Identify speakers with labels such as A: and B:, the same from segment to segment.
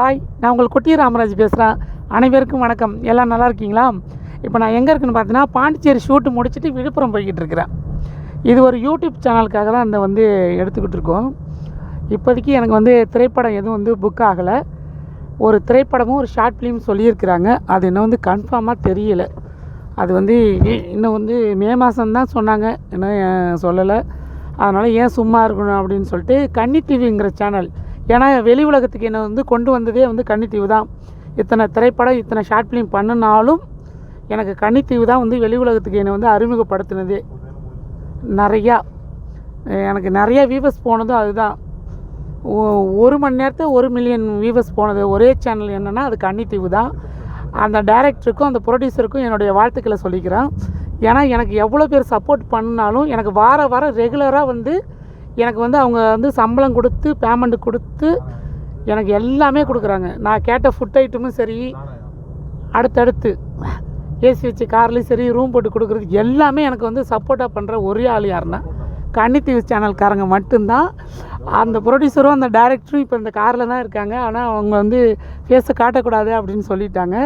A: Hi நான் உங்கள் குட்டி ராமராஜ் பேசுகிறேன் அனைவருக்கும் வணக்கம். எல்லாம் நல்லா இருக்கீங்களா? இப்போ நான் எங்கே இருக்குன்னு பார்த்தீங்கன்னா பாண்டிச்சேரி ஷூட்டு முடிச்சுட்டு விழுப்புரம் போய்கிட்டு இருக்கிறேன். இது ஒரு யூடியூப் சேனலுக்காக தான் இந்த வந்து எடுத்துக்கிட்டு இருக்கோம். இப்போதைக்கு எனக்கு வந்து திரைப்படம் எதுவும் வந்து புக் ஆகலை. ஒரு திரைப்படமும் ஒரு ஷார்ட் ஃபிலிம் சொல்லியிருக்கிறாங்க. அது இன்னும் வந்து கன்ஃபார்மாக தெரியல. அது வந்து இன்னும் வந்து மே மாதம்தான் சொன்னாங்க. இன்னும் சொல்லலை. அதனால் ஏன் சும்மா இருக்கணும் அப்படின்னு சொல்லிட்டு கன்னி டிவிங்கிற சேனல் ஏன்னா வெளி உலகத்துக்கு என்னை வந்து கொண்டு வந்ததே வந்து கன்னி தான். இத்தனை திரைப்படம் இத்தனை ஷார்ட் ஃபிலிம் பண்ணினாலும் எனக்கு கன்னி தான் வந்து வெளி உலகத்துக்கு என்னை வந்து அறிமுகப்படுத்தினதே. நிறையா எனக்கு நிறையா வியூவர்ஸ் போனதும் அதுதான். ஒ- ஒரு மணி நேரத்தில் ஒரு மில்லியன் வியூவர்ஸ் போனது. ஒரே சேனல் என்னென்னா அது கன்னி தான். அந்த டைரக்டருக்கும் அந்த ப்ரொடியூசருக்கும் என்னுடைய வாழ்த்துக்களை சொல்லிக்கிறேன். ஏன்னா எனக்கு எவ்வளோ பேர் சப்போர்ட் பண்ணாலும் எனக்கு வார வாரம் ரெகுலராக வந்து எனக்கு வந்து அவங்க வந்து சம்பளம் கொடுத்து பேமெண்ட் கொடுத்து எனக்கு எல்லாமே கொடுக்குறாங்க. நான் கேட்ட ஃபுட் ஐட்டமும் சரி அடுத்தடுத்து ஏசி வச்சு கார்லேயும் சரி ரூம் போட்டு கொடுக்குறது எல்லாமே எனக்கு வந்து சப்போர்ட்டாக பண்ணுற ஒரே ஆள் யாருன்னா கன்னி டிவி சேனல்காரங்க மட்டும்தான். அந்த ப்ரொடியூசரும் அந்த டைரக்டரும் இப்போ இந்த காரில் தான் இருக்காங்க. ஆனால் அவங்க வந்து ஃபேஸை காட்டக்கூடாது அப்படின்னு சொல்லிட்டாங்க.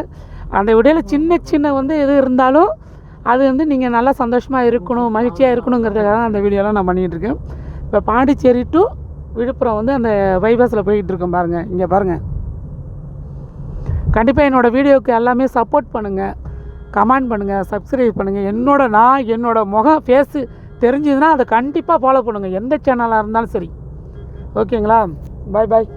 A: அந்த விடையில் சின்ன சின்ன வந்து எது இருந்தாலும் அது வந்து நீங்கள் நல்லா சந்தோஷமாக இருக்கணும் மகிழ்ச்சியாக இருக்கணுங்கிறதுக்காக தான் அந்த வீடியோலாம் நான் பண்ணிகிட்டு இருக்கேன். இப்போ பாண்டிச்சேரி டு விழுப்புரம் வந்து அந்த பைபாஸில் போய்கிட்டுருக்கோம் பாருங்கள் இங்கே பாருங்கள் கண்டிப்பாக என்னோடய வீடியோவுக்கு எல்லாமே சப்போர்ட் பண்ணுங்கள் கமெண்ட் பண்ணுங்கள் சப்ஸ்கிரைப் பண்ணுங்கள் என்னோட நான் என்னோடய முகம் ஃபேஸு தெரிஞ்சதுன்னா அதை கண்டிப்பாக ஃபாலோ பண்ணுங்கள் எந்த சேனலாக இருந்தாலும் சரி. ஓகேங்களா பாய் பாய்